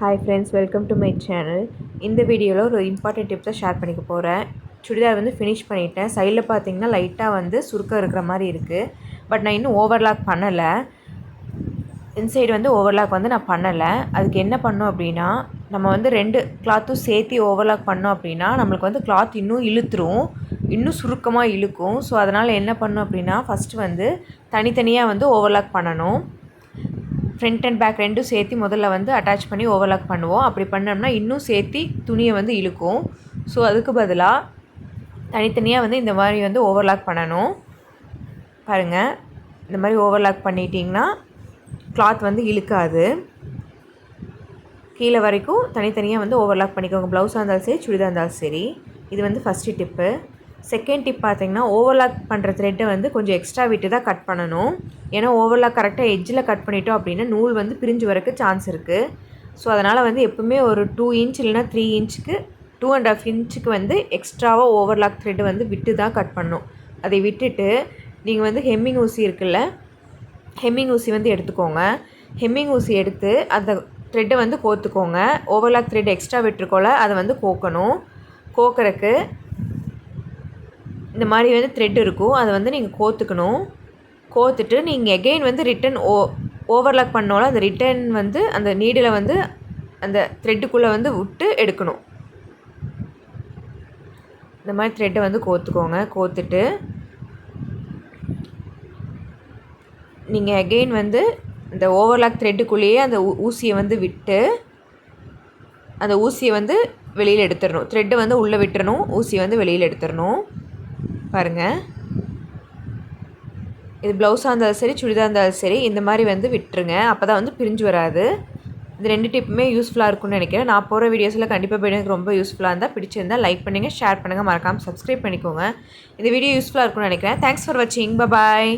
Hi friends welcome to my channel இந்த வீடியோவில் ஒரு இம்பார்ட்டன்ட் டிப்ஸை ஷேர் பண்ணிக்க போகிறேன் சுடிதார் வந்து ஃபினிஷ் பண்ணிட்டேன். சைடில் பார்த்தீங்கன்னா லைட்டாக வந்து சுருக்கம் இருக்கிற மாதிரி இருக்குது பட் நான் இன்னும் ஓவர்லாக் பண்ணலை. இன்சைடு வந்து ஓவர்லாக் வந்து நான் பண்ணலை. அதுக்கு என்ன பண்ணோம் அப்படின்னா நம்ம வந்து ரெண்டு கிளாத்தும் சேர்த்து ஓவர்லாக் பண்ணோம் அப்படின்னா நம்மளுக்கு வந்து கிளாத் இன்னும் இழுத்துரும். இன்னும் சுருக்கமாக இழுக்கும். ஸோ அதனால் என்ன பண்ணும் அப்படின்னா ஃபஸ்ட்டு வந்து தனித்தனியாக வந்து ஓவர்லாக் பண்ணணும். ஃப்ரண்ட் அண்ட் பேக் ரெண்டும் சேர்த்து முதல்ல வந்து அட்டாச் பண்ணி ஓவர்லாக் பண்ணுவோம். அப்படி பண்ணோம்னா இன்னும் சேர்த்து துணியை வந்து இழுக்கும். ஸோ அதுக்கு பதிலாக தனித்தனியாக வந்து இந்த மாதிரி வந்து ஓவர்லாக் பண்ணணும். பாருங்கள் இந்த மாதிரி ஓவர்லாக் பண்ணிட்டிங்கன்னா கிளாத் வந்து இழுக்காது. கீழே வரைக்கும் தனித்தனியாக வந்து ஓவர்லாக் பண்ணிக்கோங்க. ப்ளவுஸாக இருந்தாலும் சரி சுடிதாக இருந்தாலும் சரி. இது வந்து ஃபஸ்ட்டு டிப்பு செகண்ட் டிப் பார்த்தீங்கன்னா ஓவர்லாக் பண்ணுற த்ரெட்டை வந்து கொஞ்சம் எக்ஸ்ட்ரா விட்டு தான் கட் பண்ணணும். ஏன்னா ஓவர்லாக் கரெக்டாக எட்ஜில் கட் பண்ணிட்டோம் அப்படின்னா நூல் வந்து பிரிஞ்சு வரக்கு சான்ஸ் இருக்குது ஸோ அதனால் வந்து எப்பவுமே ஒரு டூ இன்ச் இல்லைனா த்ரீ இன்ச்சுக்கு டூ அண்ட் ஆஃப் இன்ச்சுக்கு வந்து எக்ஸ்ட்ராவாக ஓவர்லாக் த்ரெட்டு வந்து விட்டு தான் கட் பண்ணணும். அதை விட்டுட்டு நீங்கள் வந்து ஹெம்மிங் ஊசி இருக்குல்ல ஹெம்மிங் ஊசி வந்து எடுத்துக்கோங்க. ஹெம்மிங் ஊசி எடுத்து அந்த த்ரெட்டை வந்து கோத்துக்கோங்க. ஓவர்லாக் த்ரெட் எக்ஸ்ட்ரா விட்டுருக்கோல அதை வந்து கோக்கணும். கோக்கறக்கு இந்த மாதிரி வந்து த்ரெட் இருக்கும். அதை வந்து நீங்கள் கோத்துக்கணும். கோத்துட்டு நீங்கள் எகெயின் வந்து ரிட்டன் ஓ ஓவர்லாக் பண்ணோல அந்த ரிட்டன் வந்து அந்த நீடில் வந்து அந்த த்ரெட்டுக்குள்ளே வந்து விட்டு எடுக்கணும். இந்த மாதிரி த்ரெட்டை வந்து கோத்துக்கோங்க. கோத்துட்டு நீங்கள் எகெயின் வந்து இந்த ஓவர்லாக் த்ரெட்டுக்குள்ளேயே அந்த ஊசியை வந்து விட்டு அந்த ஊசியை வந்து வெளியில் எடுத்துடணும். த்ரெட்டு வந்து உள்ளே விட்டுறணும். ஊசியை வந்து வெளியில் எடுத்துடணும். பாருங்கள் இது ப்ளவுஸாக இருந்தாலும் சரி சுடிதாக இருந்தாலும் சரி இந்த மாதிரி வந்து விட்டுருங்க. அப்போ தான் வந்து பிரிஞ்சு வராது. இது ரெண்டு டிப்புமே யூஸ்ஃபுல்லாக இருக்கும்னு நினைக்கிறேன். நான் போகிற வீடியோஸில் கண்டிப்பாக எனக்கு ரொம்ப யூஸ்ஃபுல்லாக இருந்தால் பிடிச்சிருந்தால் லைக் பண்ணுங்கள் ஷேர் பண்ணுங்கள் மறக்காமல் சப்ஸ்கிரைப் பண்ணிக்கோங்க. இந்த வீடியோ யூஸ்ஃபுல்லாக இருக்கும்னு நினைக்கிறேன். தேங்க்ஸ் ஃபார் வாட்சிங் பாய்